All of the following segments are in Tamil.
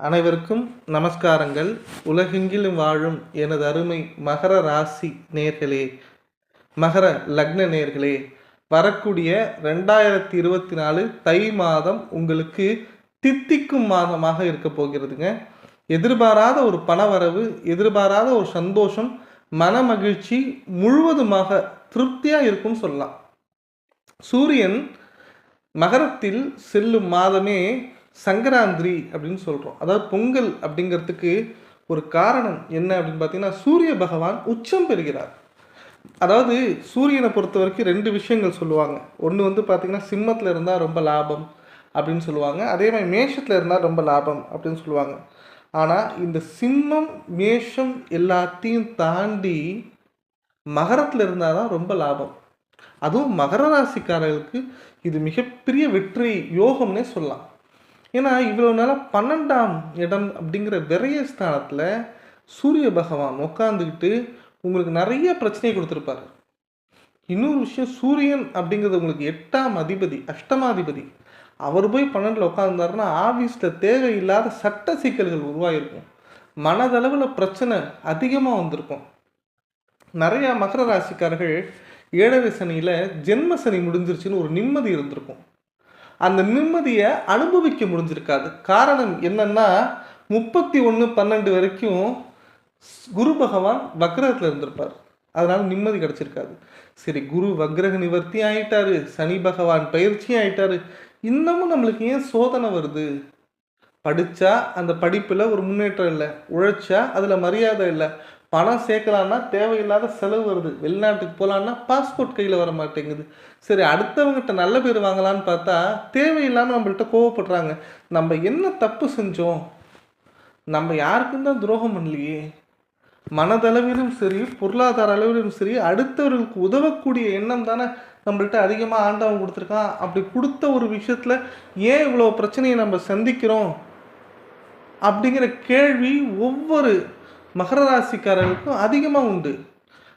அனைவருக்கும் நமஸ்காரங்கள். உலகெங்கிலும் வாழும் எனது அருமை மகர ராசி நேர்களே மகர லக்ன நேர்களே வரக்கூடிய ரெண்டாயிரத்தி இருபத்தி நாலு தை மாதம் உங்களுக்கு தித்திக்கும் மாதமாக இருக்க போகிறதுங்க. எதிர்பாராத ஒரு பணவரவு எதிர்பாராத ஒரு சந்தோஷம் மன மகிழ்ச்சி முழுவதுமாக திருப்தியாக இருக்கும்னு சொல்லலாம். சூரியன் மகரத்தில் செல்லும் மாதமே சங்கராந்திரி அப்படின்னு சொல்கிறோம் அதாவது பொங்கல் அப்படிங்கிறதுக்கு ஒரு காரணம் என்ன அப்படின்னு பார்த்தீங்கன்னா சூரிய பகவான் உச்சம் பெறுகிறார். அதாவது சூரியனை பொறுத்த வரைக்கும் ரெண்டு விஷயங்கள் சொல்லுவாங்க. ஒன்று வந்து பார்த்திங்கன்னா சிம்மத்தில் இருந்தால் ரொம்ப லாபம் அப்படின்னு சொல்லுவாங்க. அதே மாதிரி மேஷத்தில் இருந்தால் ரொம்ப லாபம் அப்படின்னு சொல்லுவாங்க. ஆனால் இந்த சிம்மம் மேஷம் எல்லாத்தையும் தாண்டி மகரத்தில் இருந்தால் தான் ரொம்ப லாபம். அதுவும் மகர ராசிக்காரர்களுக்கு இது மிகப்பெரிய வெற்றி யோகம்னே சொல்லலாம். ஏன்னா இவ்வளோ நாளாக பன்னெண்டாம் இடம் அப்படிங்கிற விரைய ஸ்தானத்தில் சூரிய பகவான் உட்காந்துக்கிட்டு உங்களுக்கு நிறைய பிரச்சனையை கொடுத்துருப்பாரு. இன்னொரு விஷயம் சூரியன் அப்படிங்கிறது உங்களுக்கு எட்டாம் அதிபதி அஷ்டமாதிபதி. அவர் போய் பன்னெண்டில் உட்காந்துருந்தாருன்னா ஆஃபீஸில் தேவையில்லாத சட்ட சிக்கல்கள் உருவாகிருக்கும் மனதளவில் பிரச்சனை அதிகமாக வந்திருக்கும். நிறையா மகர ராசிக்காரர்கள் ஏழரை சனியில் ஜென்ம சனி முடிஞ்சிருச்சுன்னு ஒரு நிம்மதி இருந்திருக்கும். அந்த நிம்மதியை அனுபவிக்க முடிஞ்சிருக்காது. காரணம் என்னன்னா முப்பத்தி ஒன்று பன்னெண்டு வரைக்கும் குரு பகவான் வக்ரத்தில் இருந்திருப்பார். அதனால் நிம்மதி கிடச்சிருக்காது. சரி குரு வக்ரக நிவர்த்தி ஆயிட்டாரு சனி பகவான் பயிற்சியும் ஆயிட்டாரு. இன்னமும் நம்மளுக்கு ஏன் சோதனை வருது? படித்தா அந்த படிப்பில் ஒரு முன்னேற்றம் இல்லை. உழைச்சா அதில் மரியாதை இல்லை. பணம் சேர்க்கலான்னா தேவையில்லாத செலவு வருது. வெளிநாட்டுக்கு போகலான்னா பாஸ்போர்ட் கையில் வர மாட்டேங்குது. சரி அடுத்தவங்ககிட்ட நல்ல பேர் வாங்கலான்னு பார்த்தா தேவையில்லாமல் நம்மள்கிட்ட கோவப்படுறாங்க. நம்ம என்ன தப்பு செஞ்சோம்? நம்ம யாருக்கும் தான் துரோகம் பண்ணலையே. மனதளவிலும் சரி பொருளாதார அளவிலும் சரி அடுத்தவர்களுக்கு உதவக்கூடிய எண்ணம் தானே நம்மள்கிட்ட அதிகமாக ஆண்டவன் கொடுத்துருக்கான். அப்படி கொடுத்த ஒரு விஷயத்தில் ஏன் இவ்வளோ பிரச்சனையை நம்ம சந்திக்கிறோம்? அப்படிங்கிற கேள்வி ஒவ்வொரு மகர ராசிக்காரர்களுக்கும் அதிகமாக உண்டு.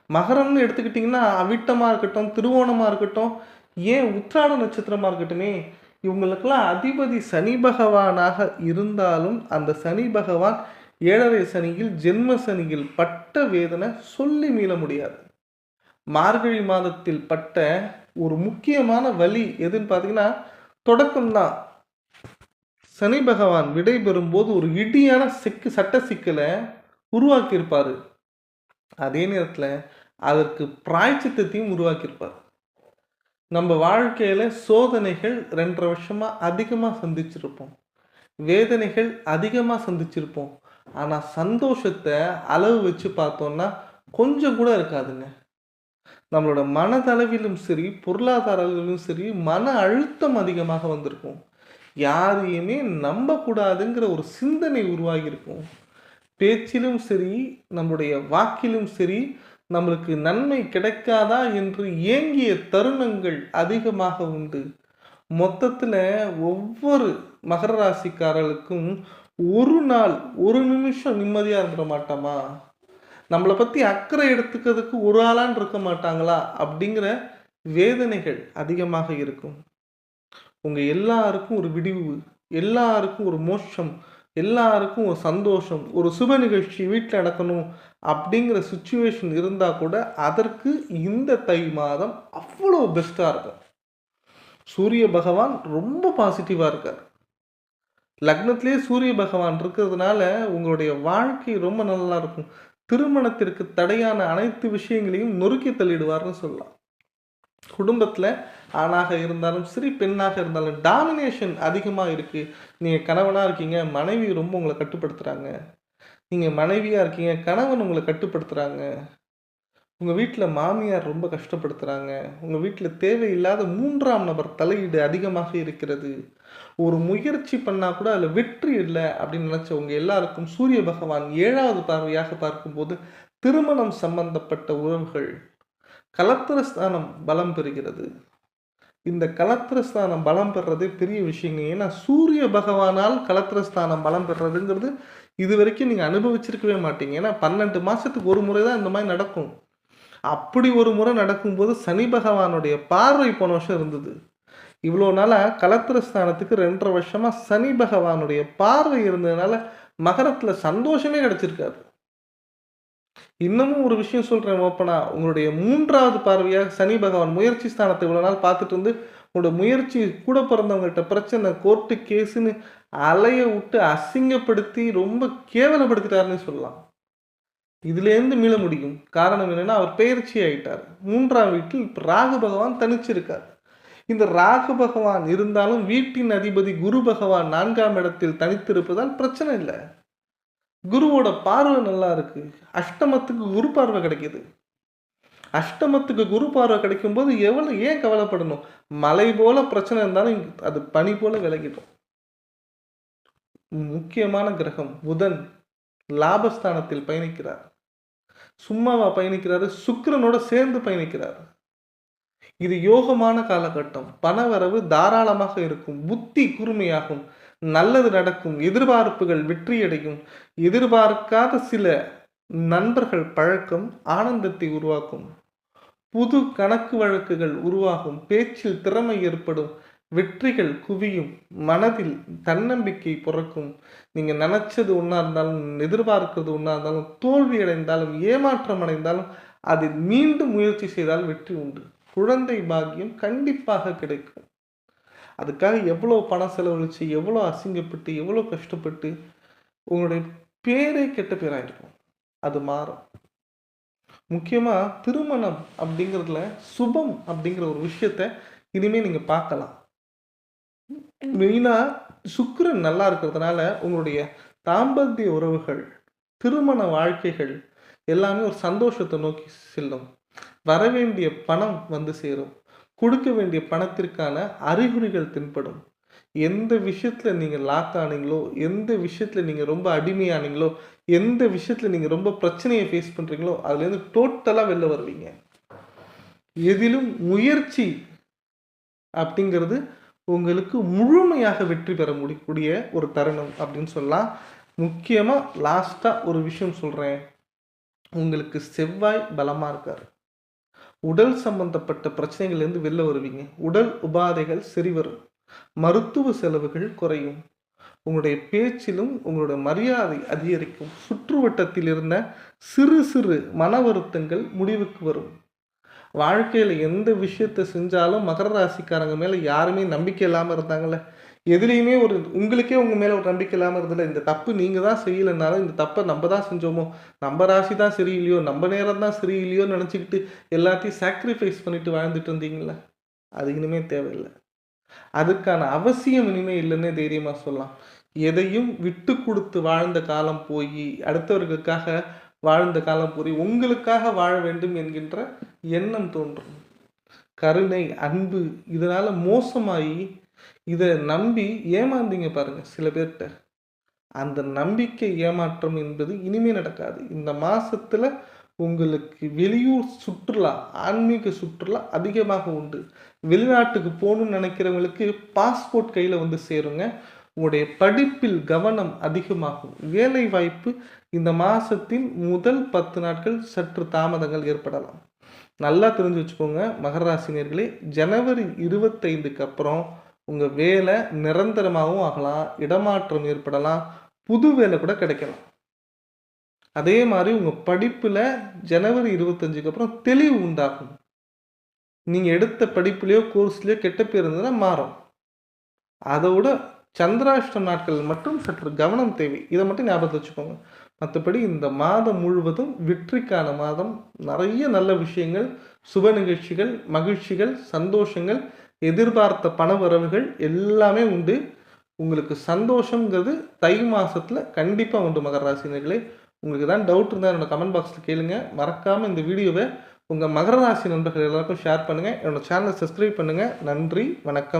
மகரம்னு எடுத்துக்கிட்டிங்கன்னா அவிட்டமாக இருக்கட்டும் திருவோணமாக இருக்கட்டும் ஏன் உத்ராட நட்சத்திரமாக இருக்கட்டுமே இவங்களுக்கெல்லாம் அதிபதி சனி பகவானாக இருந்தாலும் அந்த சனி பகவான் ஏழரை சனியில் ஜென்ம சனியில் பட்ட வேதனை சொல்லி மீள முடியாது. மார்கழி மாதத்தில் பட்ட ஒரு முக்கியமான வழி எதுன்னு பார்த்தீங்கன்னா தொடக்கம்தான். சனி பகவான் விடை பெறும்போது ஒரு இடியான சிக்கு சட்ட சிக்கலை உருவாக்கியிருப்பார். அதே நேரத்தில் அதற்கு பிராய்ச்சித்தத்தையும் உருவாக்கியிருப்பார். நம்ம வாழ்க்கையில் சோதனைகள் ரெண்டரை வருஷமாக அதிகமாக சந்திச்சிருப்போம். வேதனைகள் அதிகமாக சந்திச்சிருப்போம். ஆனால் சந்தோஷத்தை அளவு வச்சு பார்த்தோன்னா கொஞ்சம் கூட இருக்காதுங்க. நம்மளோட மனதளவிலும் சரி பொருளாதார அளவிலும் சரி மன அழுத்தம் அதிகமாக வந்திருக்கும். யாரையுமே நம்பக்கூடாதுங்கிற ஒரு சிந்தனை உருவாகியிருக்கும். பேச்சிலும் சரி நம்முடைய வாக்கிலும் சரி நம்மளுக்கு நன்மை கிடைக்காதா என்று ஏங்கிய தருணங்கள் அதிகமாக உண்டு. மொத்தத்தில் ஒவ்வொரு மகர ராசிக்காரர்களுக்கும் ஒரு நாள் ஒரு நிமிஷம் நிம்மதியாக இருந்துட மாட்டோமா? நம்மளை பற்றி அக்கறை எடுத்துக்கிறதுக்கு ஒரு ஆளான் இருக்க மாட்டாங்களா? அப்படிங்கிற வேதனைகள் அதிகமாக இருக்கும். உங்கள் எல்லாருக்கும் ஒரு விடிவு எல்லாருக்கும் ஒரு மோஷம் எல்லாருக்கும் ஒரு சந்தோஷம் ஒரு சுப நிகழ்ச்சி வீட்டில் நடக்கணும் அப்படிங்கிற சுச்சுவேஷன் இருந்தால் கூட அதற்கு இந்த தை மாதம் அவ்வளோ பெஸ்ட்டாக இருக்கும். சூரிய பகவான் ரொம்ப பாசிட்டிவாக இருக்கார். லக்னத்திலே சூரிய பகவான் இருக்கிறதுனால உங்களுடைய வாழ்க்கை ரொம்ப நல்லா இருக்கும். திருமணத்திற்கு தடையான அனைத்து விஷயங்களையும் நொறுக்கி தள்ளிடுவார்னு சொல்லலாம். குடும்பத்தில் ஆணாக இருந்தாலும் சரி பெண்ணாக இருந்தாலும் டாமினேஷன் அதிகமாக இருக்குது நீங்கள் கணவனாக இருக்கீங்க மனைவி ரொம்ப உங்களை கட்டுப்படுத்துகிறாங்க நீங்கள் மனைவியாக இருக்கீங்க கணவன் உங்களை கட்டுப்படுத்துகிறாங்க உங்கள் வீட்டில் மாமியார் ரொம்ப கஷ்டப்படுத்துகிறாங்க உங்கள் வீட்டில் தேவையில்லாத மூன்றாம் நபர் தலையீடு அதிகமாக இருக்கிறது. ஒரு முயற்சி பண்ணால் கூட அதில் வெற்றி இல்லை அப்படின்னு நினச்சவங்க எல்லாருக்கும் சூரிய பகவான் ஏழாவது பார்வையாக பார்க்கும்போது திருமணம் சம்பந்தப்பட்ட உறவுகள் கலத்திரஸ்தானம் பலம் பெறுகிறது. இந்த கலத்திரஸ்தானம் பலம் பெறுறதே பெரிய விஷயங்க. ஏன்னா சூரிய பகவானால் கலத்திரஸ்தானம் பலம் பெறுறதுங்கிறது இது வரைக்கும் நீங்கள் அனுபவிச்சிருக்கவே மாட்டீங்க. ஏன்னா பன்னெண்டு மாதத்துக்கு ஒரு முறை தான் இந்த மாதிரி நடக்கும். அப்படி ஒரு முறை நடக்கும்போது சனி பகவானுடைய பார்வை போன வருஷம் இருந்தது. இவ்வளோ நாளாக கலத்திரஸ்தானத்துக்கு ரெண்டரை வருஷமாக சனி பகவானுடைய பார்வை இருந்ததுனால மகரத்தில் சந்தோஷமே கிடச்சிருக்காரு இன்னமும் ஒரு விஷயம் சொல்கிறேன் ஓப்பனா. உங்களுடைய மூன்றாவது பார்வையாக சனி பகவான் முயற்சி ஸ்தானத்தை இவ்வளோ நாள் பார்த்துட்டு இருந்து உங்களோட முயற்சி கூட பிறந்தவங்கள்ட்ட பிரச்சனை கோர்ட்டு கேஸுன்னு அலைய விட்டு அசிங்கப்படுத்தி ரொம்ப கேவலப்படுத்திட்டாருன்னு சொல்லலாம். இதுலேருந்து மீள முடியும். காரணம் என்னன்னா அவர் பெயர்ச்சி ஆயிட்டார். மூன்றாம் வீட்டில் இப்போ ராகு பகவான் தனிச்சிருக்கார். இந்த ராகு பகவான் இருந்தாலும் வீட்டின் அதிபதி குரு பகவான் நான்காம் இடத்தில் தனித்திருப்பதால் பிரச்சனை இல்லை. குருவோட பார்வை நல்லா இருக்கு. அஷ்டமத்துக்கு குரு பார்வை கிடைக்குது. அஷ்டமத்துக்கு குரு பார்வை கிடைக்கும் போது எவ்வளவு ஏன் கவலைப்படணும்? மலை போல பிரச்சனை இருந்தாலும் அது பனி போல விலகிடும். முக்கியமான கிரகம் புதன் லாபஸ்தானத்தில் பயணிக்கிறார். சும்மாவா பயணிக்கிறாரு? சுக்கரனோட சேர்ந்து பயணிக்கிறார். இது யோகமான காலகட்டம். பணவரவு தாராளமாக இருக்கும். புத்தி கூர்மையாகும். நல்லது நடக்கும் எதிர்பார்ப்புகள் வெற்றியடையும். எதிர்பார்க்காத சில நண்பர்கள் பழக்கம் ஆனந்தத்தை உருவாக்கும். புது கணக்கு வழக்குகள் உருவாகும். பேச்சில் திறமை ஏற்படும். வெற்றிகள் குவியும். மனதில் தன்னம்பிக்கை பிறக்கும். நீங்க நினைச்சது ஒன்றா இருந்தாலும் எதிர்பார்க்கிறது ஒன்றா இருந்தாலும் தோல்வி அடைந்தாலும் ஏமாற்றம் அடைந்தாலும் அதில் மீண்டும் முயற்சி செய்தால் வெற்றி உண்டு. குழந்தை பாக்கியம் கண்டிப்பாக கிடைக்கும். அதுக்காக எவ்வளோ பணம் செலவழித்து எவ்வளோ அசிங்கப்பட்டு எவ்வளோ கஷ்டப்பட்டு உங்களுடைய பேரே கெட்ட பேராக இருக்கும் அது மாறும். முக்கியமாக திருமணம் அப்படிங்கிறதுல சுபம் அப்படிங்கிற ஒரு விஷயத்த இனிமேல் நீங்கள் பார்க்கலாம். மெயினாக சுக்கிரன் நல்லா இருக்கிறதுனால உங்களுடைய தாம்பத்திய உறவுகள் திருமண வாழ்க்கைகள் எல்லாமே ஒரு சந்தோஷத்தை நோக்கி செல்லும். வரவேண்டிய பணம் வந்து சேரும். கொடுக்க வேண்டிய பணத்திற்கான அறிகுறிகள் தென்படும். எந்த விஷயத்துல நீங்க லாக் ஆனீங்களோ எந்த விஷயத்துல நீங்க ரொம்ப அடிமையானீங்களோ எந்த விஷயத்துல நீங்க ரொம்ப பிரச்சனையை ஃபேஸ் பண்றீங்களோ அதுல இருந்து டோட்டலா வெளில வருவீங்க. எதிலும் முயற்சி அப்படிங்கிறது உங்களுக்கு முழுமையாக வெற்றி பெற முடியக்கூடிய ஒரு தருணம் அப்படின்னு சொல்லலாம். முக்கியமாக லாஸ்ட்டாக ஒரு விஷயம் சொல்கிறேன் உங்களுக்கு செவ்வாய் பலமாக இருக்கார். உடல் சம்பந்தப்பட்ட பிரச்சனைகள்லேருந்து வெளில வருவீங்க. உடல் உபாதைகள் சரி வரும் மருத்துவ செலவுகள் குறையும். உங்களுடைய பேச்சிலும் உங்களுடைய மரியாதை அதிகரிக்கும். சுற்றுவட்டத்தில் இருந்த சிறு சிறு மன வருத்தங்கள் முடிவுக்கு வரும். வாழ்க்கையில் எந்த விஷயத்த செஞ்சாலும் மகர ராசிக்காரங்க மேலே யாருமே நம்பிக்கை இல்லாமல் இருந்தாங்களே எதுலேயுமே ஒரு உங்களுக்கே உங்கள் மேலே ஒரு நம்பிக்கை இல்லாமல் இருந்ததில்ல இந்த தப்பு நீங்கள் தான் செய்யலைனாலும் இந்த தப்பை நம்ம தான் செஞ்சோமோ நம்ம ராசி தான் சரியில்லையோ நம்ம நேரம் தான் சரியில்லையோ நினச்சிக்கிட்டு எல்லாத்தையும் சாக்ரிஃபைஸ் பண்ணிட்டு வாழ்ந்துட்டு இருந்தீங்களா அது இனிமே தேவையில்லை. அதுக்கான அவசியம் இனிமேல் இல்லைன்னே தைரியமாக சொல்லலாம். எதையும் விட்டு கொடுத்து வாழ்ந்த காலம் போய் அடுத்தவர்களுக்காக வாழ்ந்த காலம் போய் உங்களுக்காக வாழ வேண்டும் என்கின்ற எண்ணம் தோன்றும். கருணை அன்பு இதனால் மோசமாகி இதை நம்பி ஏமாந்தீங்க பாருங்க சில பேர்கிட்ட. அந்த நம்பிக்கை ஏமாற்றம் என்பது இனிமே நடக்காது. இந்த மாசத்துல உங்களுக்கு வெளியூர் சுற்றுலா ஆன்மீக சுற்றுலா அதிகமாக உண்டு. வெளிநாட்டுக்கு போகணும்னு நினைக்கிறவங்களுக்கு பாஸ்போர்ட் கையில் வந்து சேருங்க. உங்களுடைய படிப்பில் கவனம் அதிகமாகும். வேலை வாய்ப்பு இந்த மாதத்தின் முதல் பத்து நாட்கள் சற்று தாமதங்கள் ஏற்படலாம். நல்லா தெரிஞ்சு வச்சுக்கோங்க மகராசினியர்களே ஜனவரி இருபத்தைந்துக்கு அப்புறம் உங்கள் வேலை நிரந்தரமாகவும் ஆகலாம் இடமாற்றம் ஏற்படலாம் புது வேலை கூட கிடைக்கலாம். அதே மாதிரி உங்கள் படிப்பில் ஜனவரி இருபத்தஞ்சுக்கு அப்புறம் தெளிவு உண்டாகும். நீங்கள் எடுத்த படிப்புலையோ கோர்ஸ்லையோ கெட்ட பேர் இருந்ததுன்னா மாறும். அதோட சந்திராஷ்டம் நாட்கள் மட்டும் சற்று கவனம் தேவை. இதை மட்டும் ஞாபகத்தை வச்சுக்கோங்க. மற்றபடி இந்த மாதம் முழுவதும் வெற்றிக்கான மாதம். நிறைய நல்ல விஷயங்கள் சுப நிகழ்ச்சிகள் மகிழ்ச்சிகள் சந்தோஷங்கள் எதிர்பார்த்த பண வரவுகள் எல்லாமே உண்டு. உங்களுக்கு சந்தோஷங்கிறது தை மாதத்தில் கண்டிப்பாக உண்டு மகர ராசினர்களே உங்களுக்கு தான் டவுட் இருந்தால் என்னோடய கமெண்ட் பாக்ஸில் கேளுங்க. மறக்காமல் இந்த வீடியோவை உங்கள் மகர ராசி நண்பர்கள் எல்லாருக்கும் ஷேர் பண்ணுங்கள் என்னோடய சேனலை சப்ஸ்கிரைப் பண்ணுங்கள் நன்றி வணக்கம்.